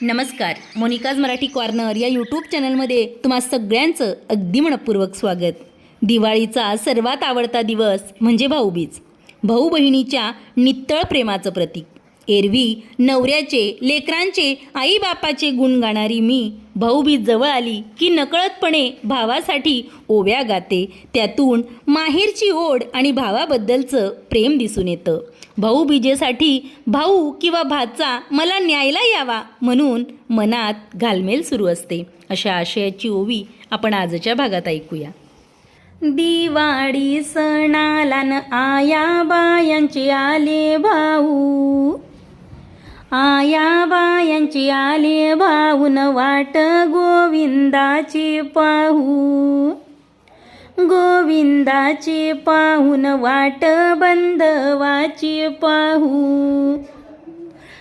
नमस्कार Monika's Marathi corner या YouTube चॅनलमध्ये तुम्हा सगळ्यांचं अगदी मनपूर्वक स्वागत. दिवाळीचा सर्वात आवडता दिवस म्हणजे भाऊबीज. भाऊ बहिणीच्या नित्तळ प्रेमाचं प्रतीक. एरवी नवऱ्याचे लेकरांचे आईबापाचे गुण गाणारी मी भाऊबीज जवळ आली की नकळतपणे भावासाठी ओव्या गाते. त्यातून माहेरची ओढ आणि भावाबद्दलचं प्रेम दिसून येतं. भाऊबीजेसाठी भाऊ किंवा भाचा मला न्यायला यावा म्हणून मनात घालमेल सुरू असते. अशा आशयाची ओवी आपण आजच्या भागात ऐकूया. दिवाळी सणाला न आया बायांचे आले भाऊ. आया बायांची आले भाऊन वाट गोविंदाची पाहू. गोविंदाची पाहून वाट बंधवाची पाहू.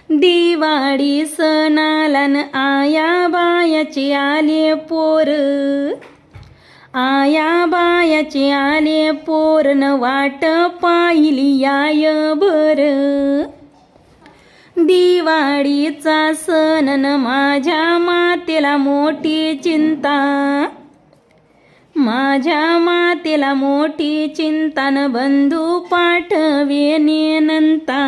दिवाळी सणाला आया बायाचे आले पोर. आया बायाचे आले पोरन वाट पाहिली याय बरं. दिवाळीचा सण माझ्या मातेला मोठी चिंता. माझ्या मातेला मोठी चिंता न बंधू पाठवे नेनंता.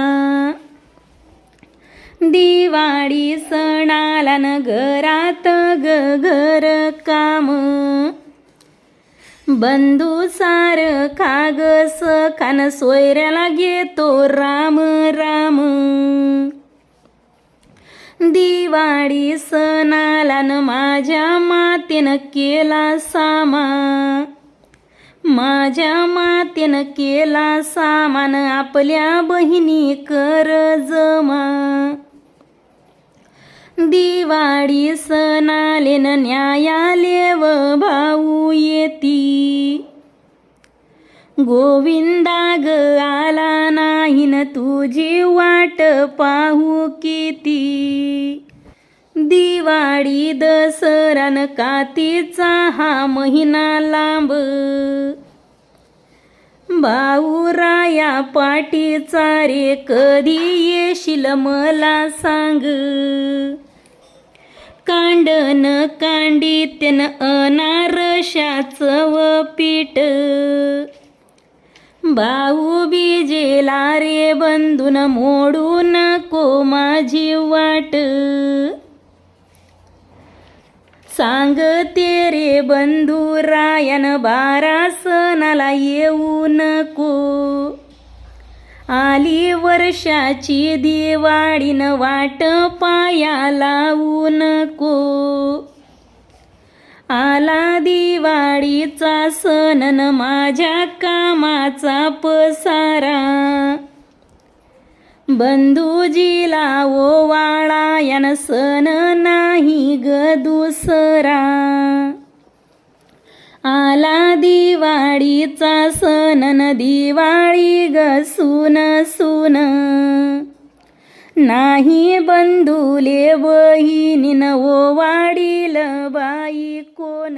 दिवाळी सणाला न घरात ग घर काम. बंधू सार खाग सखान सोयऱ्याला घेतो राम. दिवाळी सणाला न माझ्या मातेनं केला सामा. माझ्या मातेनं केला सामान आपल्या बहिणी कर जमा. दिवाळी सणाले न न्यायाले व भाऊ येती. गोविंदा ग आला नाही न तुझी वाट पाहू किती. दिवाळी दसरान कातीचा हा महिना लांब. भाऊराया पाटीचा रे कधी येशील मला सांग. कांडन कांडीत्यन अनारशाचं व पीठ भाऊ बीजेला रे बंधून मोडू नको माझी वाट. सांगते रे बंधू रायन बारा सणाला येऊ नको. आली वर्षाची दिवाळीन वाट पाया लावू नको. आला दिवाळीचा सण माझ्या कामाचा पसारा. बंधूजीला ओवाळा यान सन नाही ग दुसरा. आला दिवाळीचा सण न दिवाळी ग सुन सुन. नाही बंधुले बहिणीन ओवाडील बाई कोण?